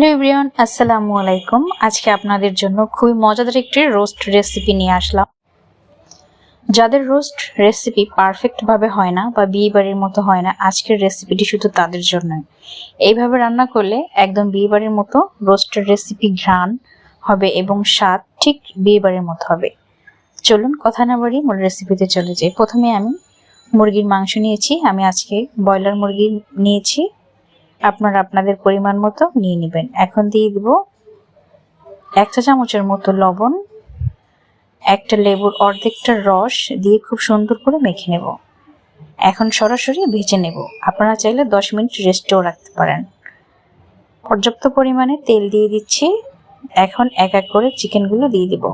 Hello everyone, আসসালামু আলাইকুম। আজকে আপনাদের জন্য খুবই মজাদার একটি রোস্ট রেসিপি নিয়ে আসলাম। যাদের রোস্ট রেসিপি পারফেক্টভাবে হয় না বা বিয়ে বাড়ির মতো হয় না, আজকের রেসিপিটি শুধু তাদের জন্য এইভাবে রান্না করলে একদম বিয়ে বাড়ির মতো রোস্টের রেসিপি ঘ্রাণ হবে এবং স্বাদ ঠিক বিয়ে বাড়ির মতো হবে। চলুন কথা না বাড়ি মূল রেসিপিতে চলে যাই। প্রথমে আমি মুরগির মাংস নিয়েছি। আমি আজকে ব্রয়লার মুরগি নিয়েছি। আপনারা আপনাদের পরিমাণ মতো নিয়ে নেবেন। এখন দিয়ে দিব এক চা চামচের মতো লবণ, একটা লেবুর অর্ধেকটা রস দিয়ে খুব সুন্দর করে মেখে নেব। এখন সরাসরি ভেজে নেব। আপনারা চাইলে দশ মিনিট রেস্টেও রাখতে পারেন। পর্যাপ্ত পরিমাণে তেল দিয়ে দিচ্ছি। এখন এক এক করে চিকেনগুলো দিয়ে দিব।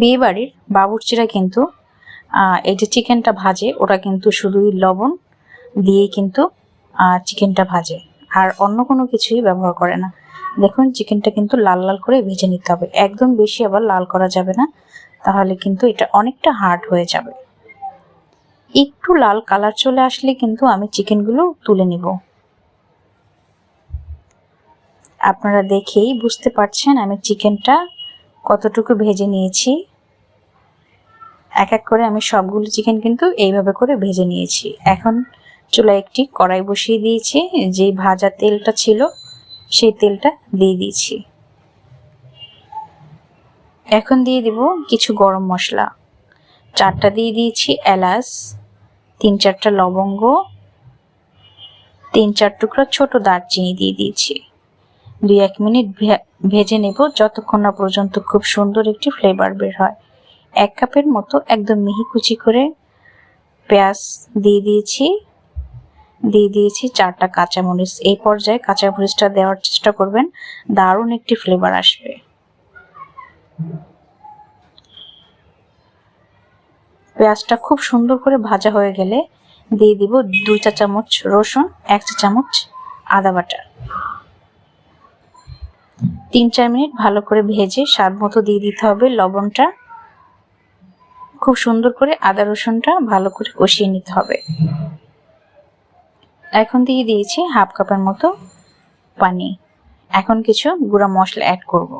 বিয়ে বাড়ির বাবুর্চিরা কিন্তু এই যে চিকেনটা ভাজে, ওটা কিন্তু শুধুই লবণ দিয়ে কিন্তু চিকেনটা ভাজে। আর অন্য কোনো কিছুই ব্যবহার করে না। দেখুন, চিকেনটা কিন্তু লাল লাল করে ভেজে নিতে হবে। একদম বেশি আবার লাল করা যাবে না, তাহলে কিন্তু এটা অনেকটা হার্ড হয়ে যাবে। একটু লাল কালার চলে আসলে কিন্তু আমি চিকেনগুলো তুলে নিব। আপনারা দেখেই বুঝতে পারছেন আমি চিকেনটা কতটুকু ভেজে নিয়েছি। এক এক করে আমি সবগুলো চিকেন কিন্তু এইভাবে করে ভেজে নিয়েছি। এখন চুলায় একটি কড়াই বসিয়ে দিয়েছি যে ভাজা তেলটা ছিল সেই তেলটা দিয়ে দিয়েছি। এখন দিয়ে দিব কিছু গরম মশলা। চারটা দিয়ে দিয়েছি এলাচ, তিন চারটা লবঙ্গ, তিন চার টুকরা ছোট দারচিনি দিয়ে দিয়েছি। দুই এক মিনিট ভেজে নেব, যতক্ষণ না পর্যন্ত খুব সুন্দর একটি ফ্লেভার বের হয়। এক কাপের মতো একদম মিহি কুচি করে পেঁয়াজ দিয়ে দিয়েছি। দিয়ে দিয়েছি চারটা কাঁচামরিচ। এই পর্যায়ে কাঁচামরিচটা দেওয়ার চেষ্টা করবেন। দারুণ একটি ফ্লেভার আসবে। পেঁয়াজটা খুব সুন্দর করে ভাজা হয়ে গেলে দিয়ে দিব দুই চা চামচ রসুন, এক চা চামচ আদা বাটা। তিন চার মিনিট ভালো করে ভেজে স্বাদ মতো দিয়ে দিতে হবে লবণটা। খুব সুন্দর করে আদা রসুনটা ভালো করে কষিয়ে নিতে হবে। এখন দিয়ে দিয়েছি হাফ কাপের মতো পানি। এখন কিছু গুঁড়া মশলা অ্যাড করব।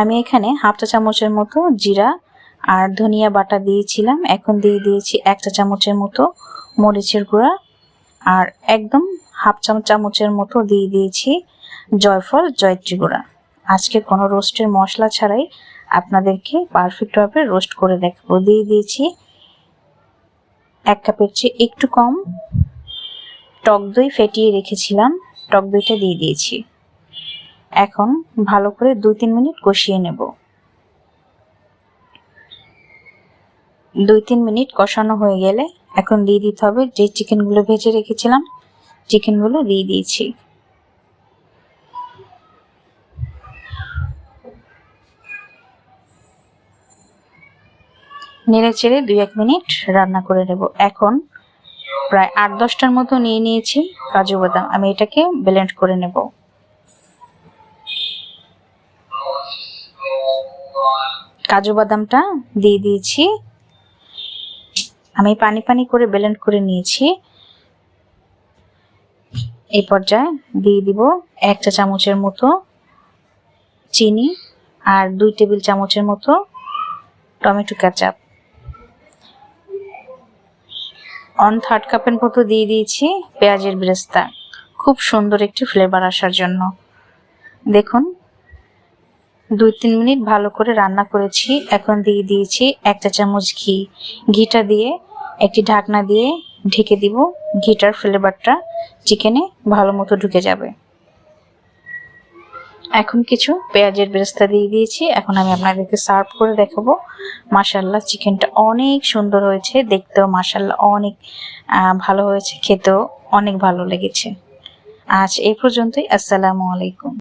আমি এখানে হাফ চা চামচের মতো জিরা আর ধনিয়া বাটা দিয়েছিলাম। এখন দিয়ে দিয়েছি এক চা চামচের মতো মরিচের গুঁড়া আর একদম হাফ চামচ চামচের মতো দিয়ে দিয়েছি জয়ফল জয়ত্রী গুঁড়া আজকে কোনো রোস্টের মশলা ছাড়াই আপনাদেরকে পারফেক্টভাবে রোস্ট করে দেখাবো। দিয়ে দিয়েছি এক কাপের চেয়ে একটু কম টক দই ফেটিয়ে রেখেছিলাম, টক দইটা দিয়ে দিয়েছি। এখন ভালো করে দুই তিন মিনিট কষিয়ে নেব। দুই তিন মিনিট কষানো হয়ে গেলে এখন দিয়ে দিতে হবে যে চিকেনগুলো ভেজে রেখেছিলাম চিকেনগুলো দিয়ে দিয়েছি। নেড়ে চেড়ে দুই এক মিনিট রান্না করে নেব। এখন প্রায় আট দশটার মতো নিয়ে নিয়েছি কাজু বাদাম। আমি এটাকে ব্লেন্ড করে নেব। কাজু বাদামটা দিয়ে দিয়েছি। আমি পানি পানি করে ব্লেন্ড করে নিয়েছি। এই পর্যায়ে দিয়ে দিব এক চা চামচের মতো চিনি আর দুই টেবিল চামচের মতো টমেটো কাচাপ। অন থার্ড কাপের মতো দিয়ে দিয়েছি পেঁয়াজের ব্রেস্তা। খুব সুন্দর একটি ফ্লেভার আসার জন্য। দেখুন, দুই তিন মিনিট ভালো করে রান্না করেছি। এখন দিয়ে দিয়েছি একটা চামচ ঘি। ঘিটা দিয়ে একটি ঢাকনা দিয়ে ঢেকে দিব ঘিটার ফ্লেভারটা চিকেনে ভালো মতো ঢুকে যাবে। এখন কিছু পেঁয়াজের বেরেস্তা দিয়ে দিয়েছি। এখন আমি আপনাদেরকে সার্ভ করে দেখাবো। মাসাল্লাহ চিকেনটা অনেক সুন্দর হয়েছে। দেখতেও মাসাল্লাহ অনেক ভালো হয়েছে। খেতেও অনেক ভালো লেগেছে। আজ এই পর্যন্তই। আসসালামু আলাইকুম।